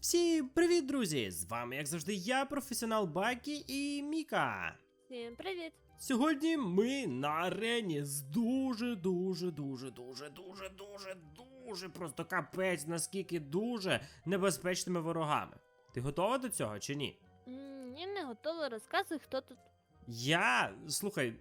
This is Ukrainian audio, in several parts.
Всім привіт, друзі! З вами, як завжди, я, професіонал Бакі і Міка. Всім привіт! Сьогодні ми на арені з дуже, дуже, дуже, дуже, дуже, дуже, дуже просто капець, наскільки дуже небезпечними ворогами. Ти готова до цього чи ні? Ні, не готова. Розказуй, хто тут. Я слухай,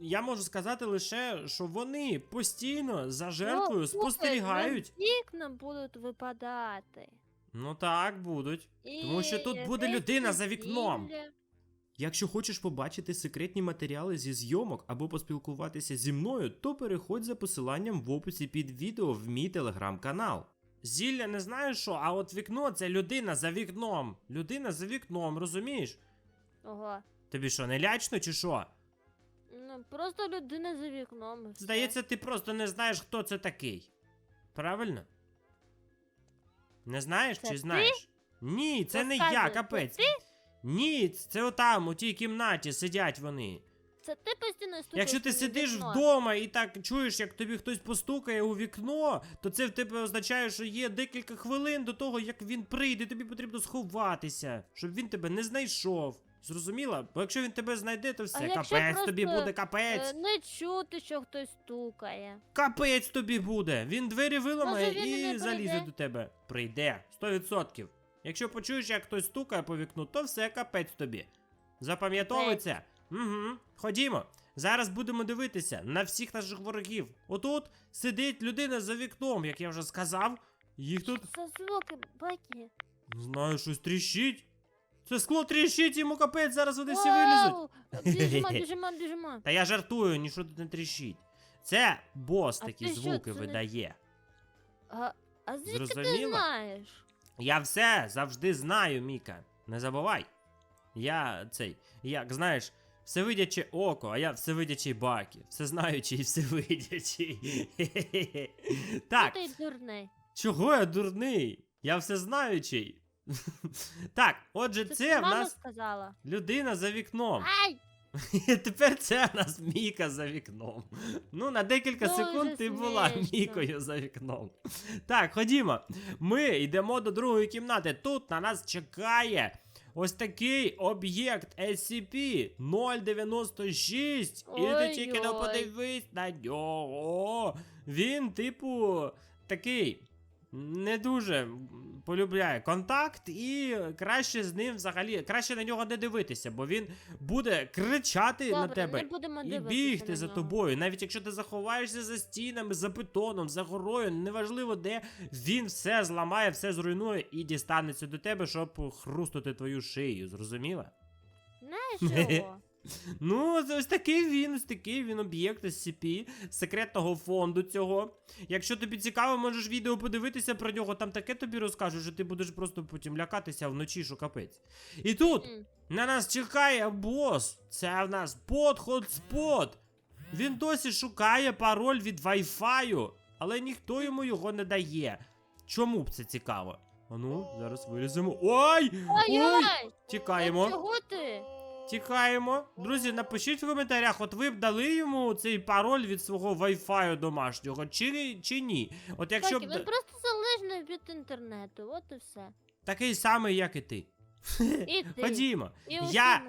я можу сказати лише, що вони постійно за жертвою слухай, спостерігають. на Вікна будуть випадати. Ну так, будуть. Тому що тут буде якесь людина за вікном. Якщо хочеш побачити секретні матеріали зі зйомок або поспілкуватися зі мною, то переходь за посиланням в описі під відео в мій телеграм-канал. Зілля не знаю що, а от вікно це людина за вікном. Людина за вікном, розумієш? Ого. Тобі що, не лячно чи що? Ну, просто людина за вікном. і все. Здається, ти просто не знаєш, хто це такий. Правильно? Не знаєш Це чи ти? знаєш? Ні, це не я, капець. це Ні, це отам, у тій кімнаті сидять вони. Це ти постійно стукаєш Якщо ти мені в сидиш вікно? вдома і так чуєш, як тобі хтось постукає у вікно, то це в тебе означає, що є декілька хвилин до того, як він прийде, тобі потрібно сховатися, щоб він тебе не знайшов. Зрозуміла? Бо якщо він тебе знайде, то все, якщо капець просто, тобі буде, капець. Е, Не чути, що хтось стукає. Капець тобі буде. Він двері виламає Може, він і не залізе прийде? до тебе. Прийде, 100%. Якщо почуєш, як хтось стукає по вікну, то все капець тобі. Запам'ятовується? Угу. Ходімо. Зараз будемо дивитися на всіх наших ворогів. Отут сидить людина за вікном, як я вже сказав. Їх тут, Це звуки, баки. не знаю, щось тріщить. Це скло тріщить, йому капець, зараз вони всі вилізуть. Вау! Біжимо, біжимо, біжимо. Та я жартую, нічого тут не тріщить. Це бос А такі ти що, звуки це не- видає. А, а звідки ти знаєш? Я все завжди знаю, Міка. Не забувай. Я цей, як знаєш, всевидяче око, а я всевидячий бакі. Всезнаючий і всевидячий. Так, Ну, ти дурний. чого я дурний? Я всезнаючий. Так, отже, Це, це в мама нас сказала. людина за вікном. Ай! І тепер це в нас Міка за вікном. Ну, на декілька Дуже секунд ти була смішно. Мікою за вікном. Так, ходімо. Ми йдемо до другої кімнати. Тут на нас чекає ось такий об'єкт SCP-096. І ти тільки не Ой-ой. подивись на нього. Він, типу, такий. Не дуже полюбляє контакт, і краще з ним взагалі, краще на нього не дивитися, бо він буде кричати на тебе не будемо і дивитися бігти на за нього. тобою. Навіть якщо ти заховаєшся за стінами, за бетоном, за горою, неважливо де, він все зламає, все зруйнує і дістанеться до тебе, щоб хрустити твою шию. Зрозуміла? Знаєш його? Ну, ось- такий він, ось такий він об'єкт SCP, секретного фонду цього. Якщо тобі цікаво, можеш відео подивитися про нього, там таке тобі розкажу, що ти будеш просто потім лякатися вночі, що капець. І тут на нас чекає бос. Це в нас бот хотспот. Він досі шукає пароль від Wi-Fi, але ніхто йому його не дає. Чому б це цікаво? А ну, зараз виліземо. Ой! Ой! Ой-ой! Тікаємо. Чого ти? Тікаємо. Друзі, напишіть в коментарях, от ви б дали йому цей пароль від свого Wi-Fi домашнього, чи, чи ні. От якщо Так, б він просто залежний від інтернету, от і все. такий самий, як і ти. І ти. Ходімо. І Я.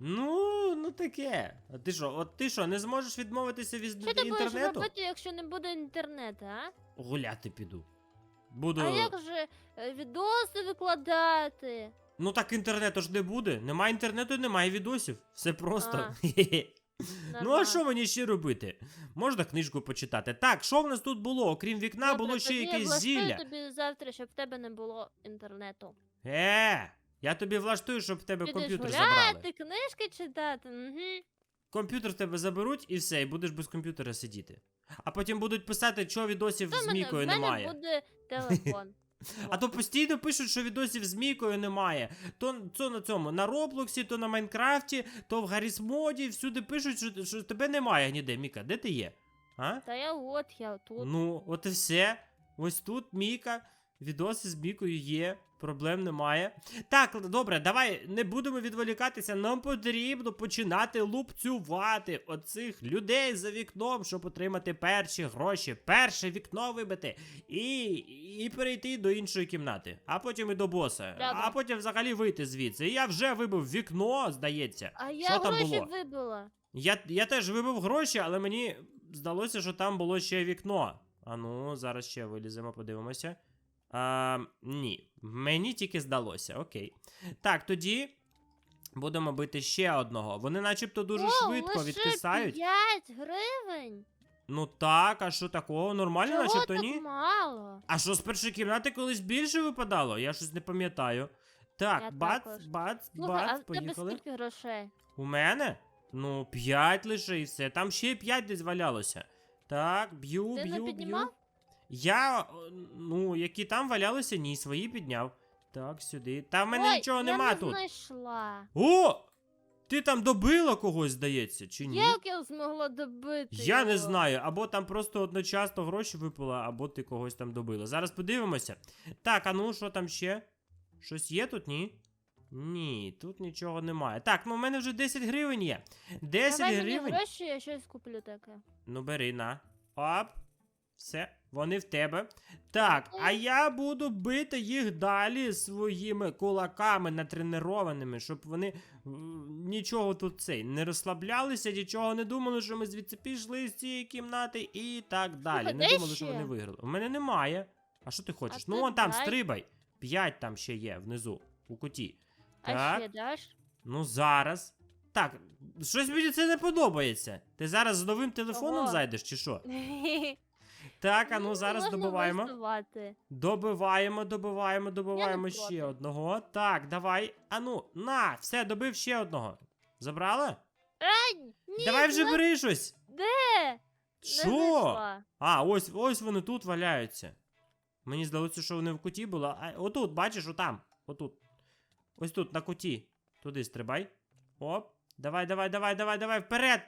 Ну, ну таке. А ти що, от ти що, не зможеш відмовитися від Що ти будеш інтернету? робити, якщо не буде інтернету, а? Гуляти піду. Буду. А як же е, відоси викладати? Ну так інтернету ж не буде. Немає інтернету, немає відосів. Все просто. А. Ну а що мені ще робити? Можна книжку почитати. Так, що в нас тут було? Окрім вікна, Добре, було ще тоді я якесь влаштую зілля. тобі завтра, щоб в тебе не було інтернету. Е, я тобі влаштую, щоб в тебе Підеш комп'ютер гуляти, забрали. книжки читати. Угу. Комп'ютер в тебе заберуть і все, і будеш без комп'ютера сидіти. А потім будуть писати, що відосів з Мікою в мене немає. буде телефон. А то постійно пишуть, що відосів з Мікою немає. То, то на цьому, на Роблоксі, то на Майнкрафті, то в Гаррісмоді, всюди пишуть, що, що тебе немає ніде. Міка, де ти є? А? Та я от, я тут. Ну, от і все. Ось тут Міка. Відоси з бікою є, проблем немає. Так, добре, давай не будемо відволікатися. Нам потрібно починати лупцювати оцих людей за вікном, щоб отримати перші гроші, перше вікно вибити і, і перейти до іншої кімнати, а потім і до боса. Добре. А потім взагалі вийти звідси. І я вже вибив вікно, здається. А я Що там було? вибила. Я, я теж вибив гроші, але мені здалося, що там було ще вікно. А ну, зараз ще виліземо, подивимося. А, ні, мені тільки здалося, окей. Так, тоді будемо бити ще одного. Вони начебто дуже О, швидко лише відкисають. 5 гривень. Ну так, а що такого? Нормально, Чого начебто так ні? мало? А що з першої кімнати колись більше випадало? Я щось не пам'ятаю. Так, Я бац, також. бац, Слухай, а бац, в тебе поїхали. скільки грошей? У мене? Ну, 5 лише і все. Там ще 5 десь валялося. Так, б'ю, Ти не б'ю, б'ю. піднімав? Я, ну, які там валялися, ні, свої підняв. Так, сюди. Та в мене Ой, нічого я нема не тут. знайшла. О! Ти там добила когось, здається, чи ні? Як я змогла добити? Я не його? знаю, або там просто одночасно гроші випало, або ти когось там добила. Зараз подивимося. Так, а ну що там ще? Щось є тут, ні? Ні, тут нічого немає. Так, ну в мене вже 10 гривень є. 10 Давай гривень. мені гроші, я щось куплю таке. Ну, бери на. Оп. Все, вони в тебе. Так, а я буду бити їх далі своїми кулаками натренованими, щоб вони нічого тут цей не розслаблялися, нічого не думали, що ми звідси пішли з цієї кімнати і так далі. Слухай, не де думали, що ще? вони виграли. У мене немає. А що ти хочеш? А ну, ти вон там, дай. стрибай. П'ять там ще є внизу, у куті. А Так. ще даш? Ну зараз. Так, щось мені це не подобається. Ти зараз з новим телефоном Чого? зайдеш, чи що? Так, а ну зараз можна добиваємо. висувати. Добиваємо, добиваємо, добиваємо ще одного. Так, давай. А ну, на, все, добив ще одного. Забрала? Ні, давай вже не- бери щось. Де? Не Що? знайшла. А, ось, ось вони тут валяються. Мені здалося, що вони в куті були. А отут, бачиш, отам. Отут. Ось тут, на куті. Туди стрибай. Оп. Давай, давай, давай, давай, давай, вперед!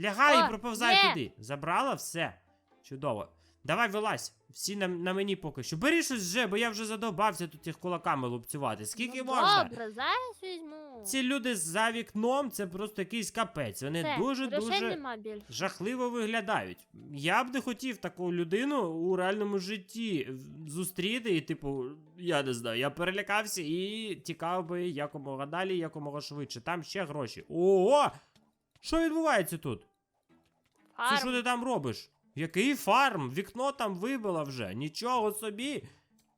Лягай О, і проповзай є. туди. Забрала все. Чудово. Давай вилазь. Всі на, на мені поки що. Бери щось вже, бо я вже задовбався тут їх кулаками лупцювати. Скільки ну, можна? Добре, зараз візьму. Ці люди за вікном це просто якийсь капець. Вони Все, дуже грошей дуже жахливо виглядають. Я б не хотів таку людину у реальному житті зустріти, і, типу, я не знаю, я перелякався і тікав би якомога далі, якомога швидше. Там ще гроші. Ого! Що відбувається тут? Це що ти там робиш? Який фарм? Вікно там вибила вже. Нічого собі.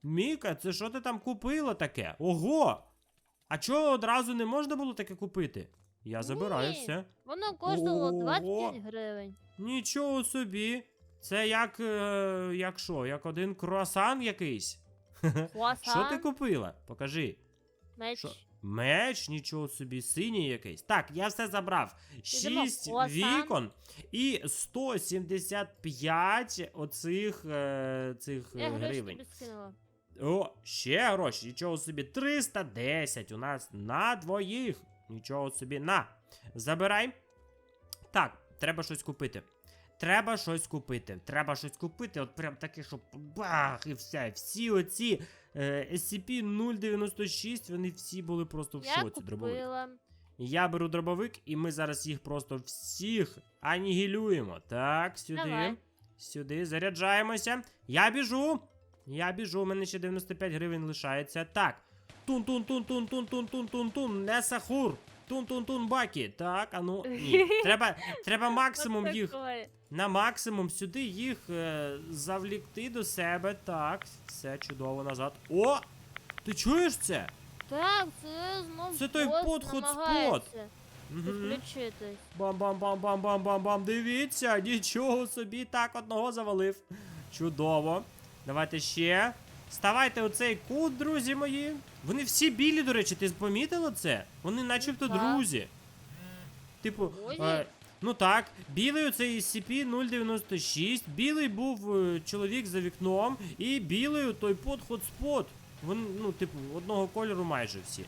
Міка, це що ти там купила таке? Ого! А чого одразу не можна було таке купити? Я забираю Ні. все. Воно коштувало Ого. 25 гривень. Нічого собі. Це як. Е, як що? Як один круасан якийсь? Що ти купила? Покажи. меч. Що? Меч, нічого собі, синій якийсь. Так, я все забрав. Ідемо в 6 круасан. вікон і 175 оцих е, цих е, Я гроші гривень. тобі скинула. О, ще гроші, нічого собі. 310 у нас на двоїх. Нічого собі. На. Забирай. Так, треба щось купити. Треба щось купити. Треба щось купити. От прям таке, щоб бах, і все. Всі оці е, SCP-096, вони всі були просто в Я шоці. Дробовик. купила. Я беру дробовик, і ми зараз їх просто всіх анігілюємо. Так, сюди. Давай. Сюди, заряджаємося. Я біжу. Я біжу, у мене ще 95 гривень лишається. Так. Тун-тун-тун-тун-тун-тун-тун-тун. Не сахур. Тун-тун-тун баки. Так, а ну. Ні. Треба, треба максимум їх. На максимум сюди їх е, завлікти до себе. Так, все чудово назад. О! Ти чуєш це? Так, це знов Це той бос подход спот. Підключитись. Бам-бам-бам-бам-бам-бам-бам. Дивіться, нічого собі так одного завалив. Чудово. Давайте ще. Ставайте у цей кут, друзі мої. Вони всі білі, до речі, ти помітила це? Вони начебто Так. друзі. Типу, Друзі? е, ну так, білий оцей SCP-096, білий був е, чоловік за вікном, і білий той подход спот. Вони, ну, типу, одного кольору майже всі.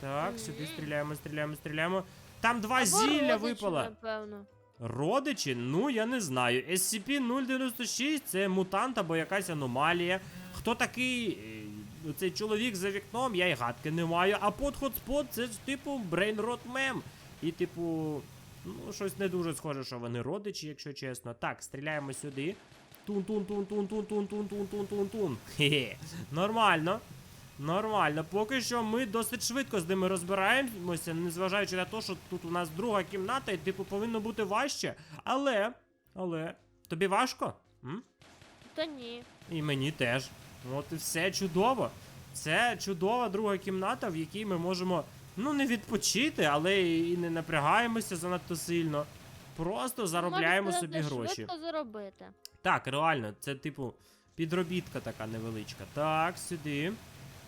Так, сюди стріляємо, стріляємо, стріляємо. Там два Або зілля родичі, випало. Напевно. Родичі? Ну, я не знаю. SCP-096 це мутант або якась аномалія. Хто такий е, цей чоловік за вікном, я й гадки не маю. А подхотспот це ж типу брейнрот мем. І типу, ну, щось не дуже схоже, що вони родичі, якщо чесно. Так, стріляємо сюди. Тун-тун-тун-тун-тун-тун-тун-тун-тун-тун. Хе-хе. Нормально. Нормально. Поки що ми досить швидко з ними розбираємося, незважаючи на те, що тут у нас друга кімната, і типу повинно бути важче. Але. Але. Тобі важко? М? Та ні. І мені теж. От і все чудово. Це чудова друга кімната, в якій ми можемо, ну, не відпочити, але і не напрягаємося занадто сильно. Просто заробляємо Можна собі гроші. Заробити. Так, реально, це типу підробітка така невеличка. Так, сюди.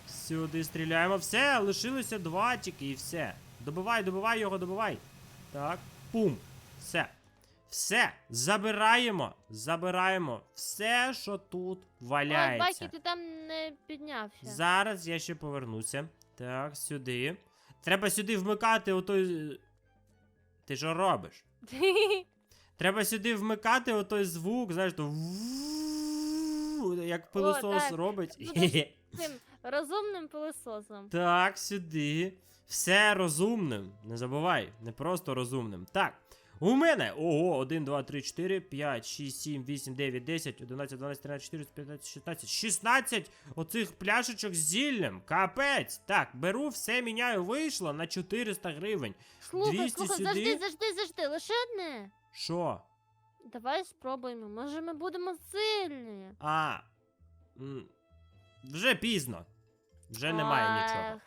Сюди стріляємо. Все, лишилося два тільки і все. Добивай, добивай його, добивай. Так, пум. Все. Все. Забираємо. Забираємо все, що тут Ой, валяється. Бакі, ти там не піднявся. Зараз я ще повернуся. Так, сюди. Треба сюди вмикати отой. е, Ти що робиш? Треба сюди вмикати отой звук, знаєш, то як пилосос робить. Цим розумним пилососом. Так, сюди. Все розумним. Не забувай, не просто розумним. Так. У мене. Ого, 1, 2, 3, 4, 5, 6, 7, 8, 9, 10, 11, 12, 13, 14, 15, 16. 16 оцих пляшечок з зіллям. Капець. Так, беру, все міняю, вийшло на 400 гривень. Слухай, 200 слухай, сюди. завжди, завжди, завжди, лише одне. Що? Давай спробуємо, може ми будемо сильні. А. м, Вже пізно. Вже немає нічого.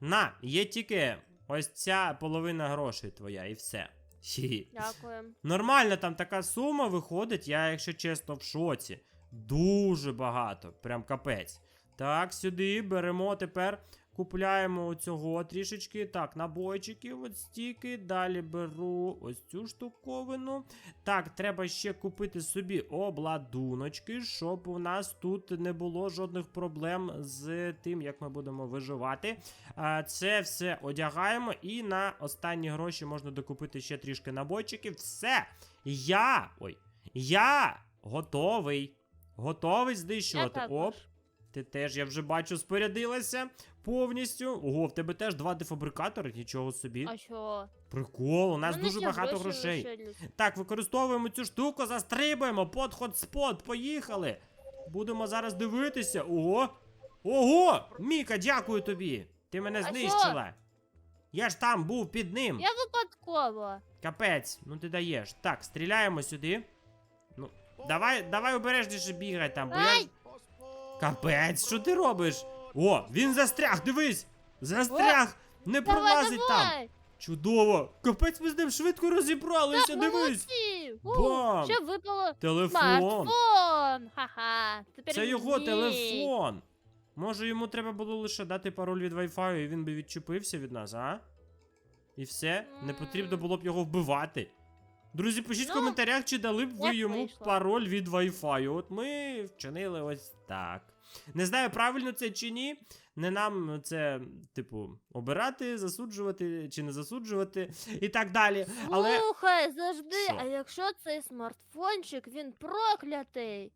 На, є тільки ось ця половина грошей твоя, і все. Хі. Дякую. Нормально там така сума виходить, я, якщо чесно, в шоці. Дуже багато, прям капець. Так, сюди беремо тепер. Купляємо оцього трішечки. Так, набойчики, от стільки. Далі беру ось цю штуковину. Так, треба ще купити собі обладуночки, щоб у нас тут не було жодних проблем з тим, як ми будемо виживати. Це все одягаємо, і на останні гроші можна докупити ще трішки набойчиків. Все! Я! Ой, я готовий. Готовий знищувати. Оп, ти теж, я вже бачу, спорядилася повністю. Ого, в тебе теж два дефабрикатори, нічого собі. А що? Прикол, у нас Мене дуже ще багато грошей. лишились. Так, використовуємо цю штуку, застрибуємо, под хотспот, поїхали. Будемо зараз дивитися. Ого! Ого! Міка, дякую тобі! Ти мене А що? знищила. Я ж там був під ним. Я випадково. Капець, ну ти даєш. Так, стріляємо сюди. Ну, давай, давай обережніше бігай там, бо я. Ай! Капець, що ти робиш? О, він застряг, дивись! Застряг! Не Давай, пролазить там! Чудово! Капець ми з ним швидко розібралися, Так, дивись! Бам! Ще випало Телефон! смартфон. Ха-ха. Тепер Це його мій. телефон! Може йому треба було лише дати пароль від Wi-Fi, і він би відчепився від нас, а? І все? Не потрібно було б його вбивати. Друзі, пишіть в Ну, коментарях, чи дали б ви йому вийшло. пароль від Wi-Fi. От ми вчинили ось так. Не знаю, правильно це чи ні. Не нам це, типу, обирати, засуджувати чи не засуджувати і так далі. Але. Слухай, завжди, Що? а якщо цей смартфончик, він проклятий.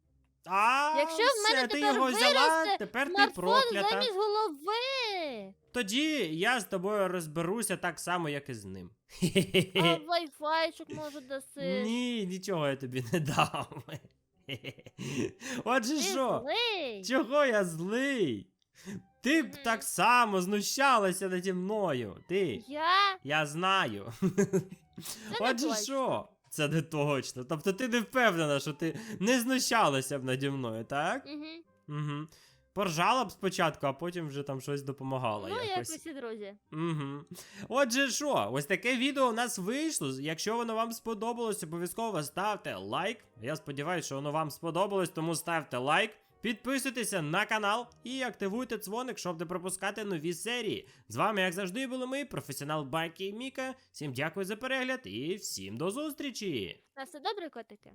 А, Якщо в мене все, ти тепер його взяла, виросте тепер ти Смартфон проклята. замість голови. Тоді я з тобою розберуся так само, як і з ним. А вайфайчик може даси. Ні, нічого я тобі не дам. Отже Ти що? злий. Чого я злий? Ти б так само знущалася наді мною. Ти. Я? Я знаю. Це Отже що? Це не точно. Тобто ти не впевнена, що ти не знущалася б наді мною, так? Угу. Угу. Поржала б спочатку, а потім вже там щось допомагала. Ну, як якось. усі друзі. Угу. Отже, що, ось таке відео у нас вийшло. Якщо воно вам сподобалось, обов'язково ставте лайк. Я сподіваюся, що воно вам сподобалось, тому ставте лайк. Підписуйтеся на канал і активуйте дзвоник, щоб не пропускати нові серії. З вами, як завжди, були ми, професіонал Байки і Міка. Всім дякую за перегляд і всім до зустрічі! На все добре, котики?